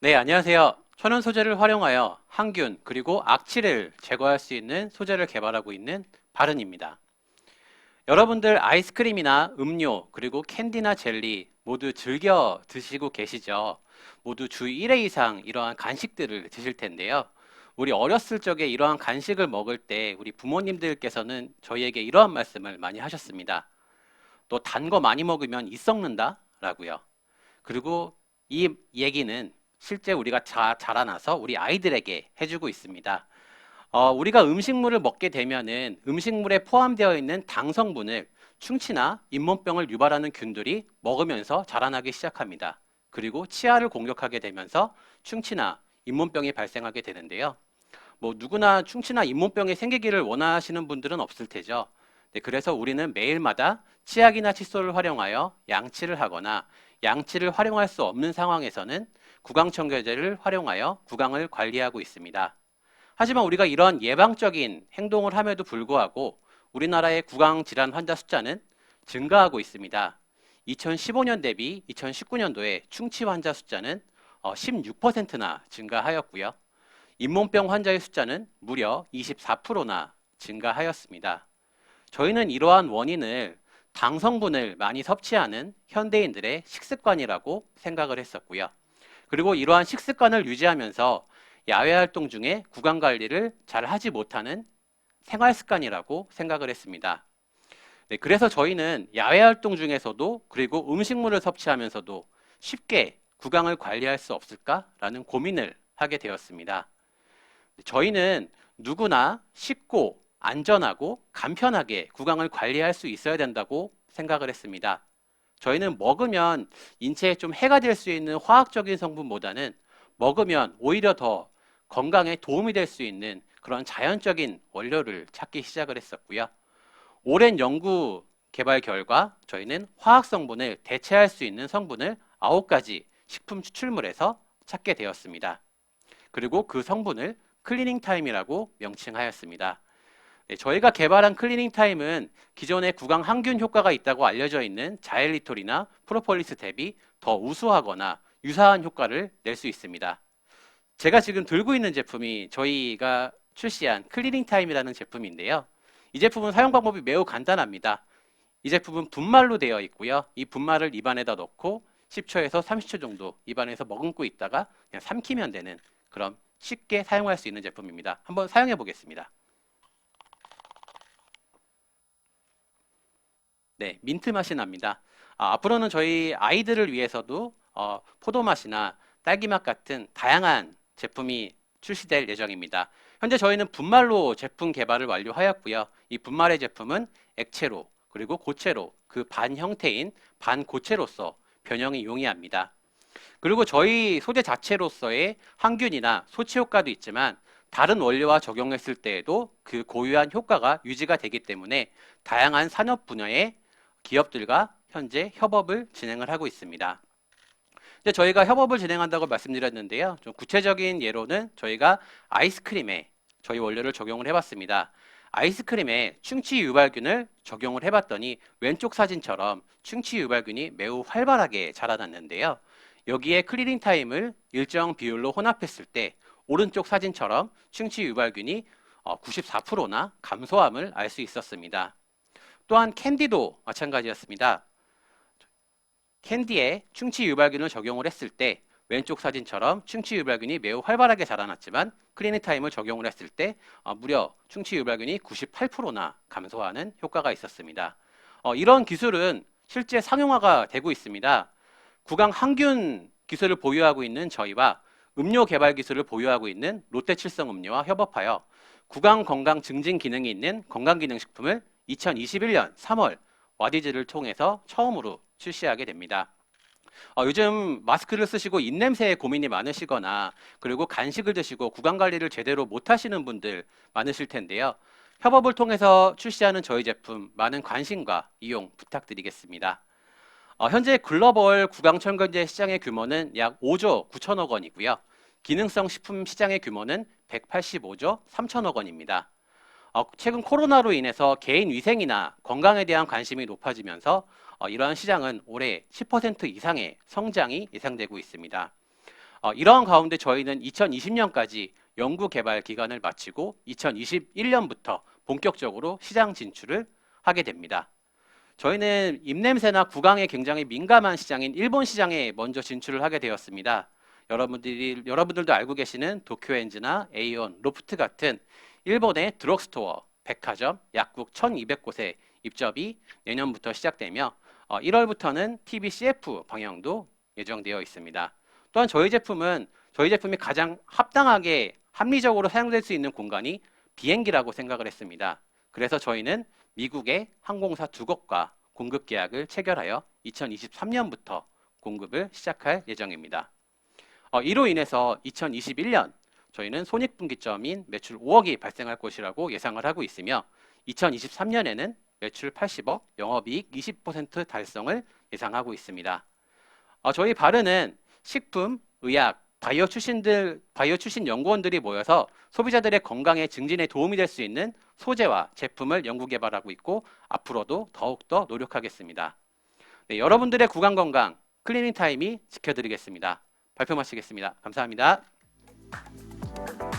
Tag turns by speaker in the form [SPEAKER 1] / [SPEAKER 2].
[SPEAKER 1] 네, 안녕하세요. 천연 소재를 활용하여 항균 그리고 악취를 제거할 수 있는 소재를 개발하고 있는 바른입니다. 여러분들 아이스크림이나 음료 그리고 캔디나 젤리 모두 즐겨 드시고 계시죠? 모두 주 1회 이상 이러한 간식들을 드실 텐데요. 우리 어렸을 적에 이러한 간식을 먹을 때 우리 부모님들께서는 저희에게 이러한 말씀을 많이 하셨습니다. 또단거 많이 먹으면 이 썩는다 라고요. 그리고 이 얘기는 실제 우리가 자, 자라나서 우리 아이들에게 해주고 있습니다. 어, 우리가 음식물을 먹게 되면은 음식물에 포함되어 있는 당 성분을 충치나 잇몸병을 유발하는 균들이 먹으면서 자라나기 시작합니다. 그리고 치아를 공격하게 되면서 충치나 잇몸병이 발생하게 되는데요. 뭐 누구나 충치나 잇몸병이 생기기를 원하시는 분들은 없을 테죠. 네, 그래서 우리는 매일마다 치약이나 칫솔을 활용하여 양치를 하거나 양치를 활용할 수 없는 상황에서는 구강청결제를 활용하여 구강을 관리하고 있습니다. 하지만 우리가 이런 예방적인 행동을 함에도 불구하고 우리나라의 구강 질환 환자 숫자는 증가하고 있습니다. 2015년 대비 2019년도에 충치 환자 숫자는 16%나 증가하였고요. 잇몸병 환자의 숫자는 무려 24%나 증가하였습니다. 저희는 이러한 원인을 당 성분을 많이 섭취하는 현대인들의 식습관이라고 생각을 했었고요. 그리고 이러한 식습관을 유지하면서 야외 활동 중에 구강 관리를 잘 하지 못하는 생활 습관이라고 생각을 했습니다. 네, 그래서 저희는 야외 활동 중에서도 그리고 음식물을 섭취하면서도 쉽게 구강을 관리할 수 없을까라는 고민을 하게 되었습니다. 저희는 누구나 쉽고 안전하고 간편하게 구강을 관리할 수 있어야 된다고 생각을 했습니다. 저희는 먹으면 인체에 좀 해가 될 수 있는 화학적인 성분보다는 먹으면 오히려 더 건강에 도움이 될 수 있는 그런 자연적인 원료를 찾기 시작을 했었고요. 오랜 연구 개발 결과 저희는 화학 성분을 대체할 수 있는 성분을 9가지 식품 추출물에서 찾게 되었습니다. 그리고 그 성분을 클리닝 타임이라고 명칭하였습니다. 네, 저희가 개발한 클리닝 타임은 기존의 구강 항균 효과가 있다고 알려져 있는 자일리톨이나 프로폴리스 대비 더 우수하거나 유사한 효과를 낼 수 있습니다. 제가 지금 들고 있는 제품이 저희가 출시한 클리닝 타임이라는 제품인데요. 이 제품은 사용 방법이 매우 간단합니다. 이 제품은 분말로 되어 있고요. 이 분말을 입안에다 넣고 10초에서 30초 정도 입안에서 머금고 있다가 그냥 삼키면 되는 그런 쉽게 사용할 수 있는 제품입니다. 한번 사용해 보겠습니다. 네, 민트 맛이 납니다. 아, 앞으로는 저희 아이들을 위해서도 어, 포도 맛이나 딸기 맛 같은 다양한 제품이 출시될 예정입니다. 현재 저희는 분말로 제품 개발을 완료하였고요. 이 분말의 제품은 액체로 그리고 고체로 그 반 형태인 반 고체로서 변형이 용이합니다. 그리고 저희 소재 자체로서의 항균이나 소치 효과도 있지만 다른 원료와 적용했을 때에도 그 고유한 효과가 유지가 되기 때문에 다양한 산업 분야의 기업들과 현재 협업을 진행을 하고 있습니다. 이제 저희가 협업을 진행한다고 말씀드렸는데요. 좀 구체적인 예로는 저희가 아이스크림에 저희 원료를 적용을 해봤습니다. 아이스크림에 충치 유발균을 적용을 해봤더니 왼쪽 사진처럼 충치 유발균이 매우 활발하게 자라났는데요. 여기에 클리닝 타임을 일정 비율로 혼합했을 때 오른쪽 사진처럼 충치 유발균이 94%나 어, 감소함을 알 수 있었습니다. 또한 캔디도 마찬가지였습니다. 캔디에 충치 유발균을 적용을 했을 때 왼쪽 사진처럼 충치 유발균이 매우 활발하게 자라났지만 클리닝 타임을 적용을 했을 때 어, 무려 충치 유발균이 98%나 감소하는 효과가 있었습니다. 어, 이런 기술은 실제 상용화가 되고 있습니다. 구강 항균 기술을 보유하고 있는 저희와 음료 개발 기술을 보유하고 있는 롯데칠성 음료와 협업하여 구강 건강 증진 기능이 있는 건강기능식품을 2021년 3월 와디즈를 통해서 처음으로 출시하게 됩니다. 어, 요즘 마스크를 쓰시고 입냄새에 고민이 많으시거나 그리고 간식을 드시고 구강 관리를 제대로 못 하시는 분들 많으실 텐데요. 협업을 통해서 출시하는 저희 제품 많은 관심과 이용 부탁드리겠습니다. 어, 현재 글로벌 구강 청결제 시장의 규모는 약 5조 9천억 원이고요. 기능성 식품 시장의 규모는 185조 3천억 원입니다. 어, 최근 코로나로 인해서 개인 위생이나 건강에 대한 관심이 높아지면서 어, 이러한 시장은 올해 10% 이상의 성장이 예상되고 있습니다. 어, 이러한 가운데 저희는 2020년까지 연구 개발 기간을 마치고 2021년부터 본격적으로 시장 진출을 하게 됩니다. 저희는 입냄새나 구강에 굉장히 민감한 시장인 일본 시장에 먼저 진출을 하게 되었습니다. 여러분들이 여러분들도 알고 계시는 도쿄엔즈나 에이온, 로프트 같은 일본의 드럭스토어, 백화점, 약국 1,200곳의 입점이 내년부터 시작되며 어, 1월부터는 TV CF 방영도 예정되어 있습니다. 또한 저희 제품은 저희 제품이 가장 합당하게 합리적으로 사용될 수 있는 공간이 비행기라고 생각을 했습니다. 그래서 저희는 미국의 항공사 두 곳과 공급 계약을 체결하여 2023년부터 공급을 시작할 예정입니다. 어, 이로 인해서 2021년 저희는 손익분기점인 매출 5억이 발생할 것이라고 예상을 하고 있으며 2023년에는 매출 80억, 영업이익 20% 달성을 예상하고 있습니다. 어, 저희 바르는 식품, 의학, 바이오 출신들, 바이오 출신 연구원들이 모여서 소비자들의 건강에 증진에 도움이 될 수 있는 소재와 제품을 연구 개발하고 있고 앞으로도 더욱더 노력하겠습니다. 네, 여러분들의 구강 건강 클리닝 타임이 지켜드리겠습니다. 발표 마치겠습니다. 감사합니다. Thank you.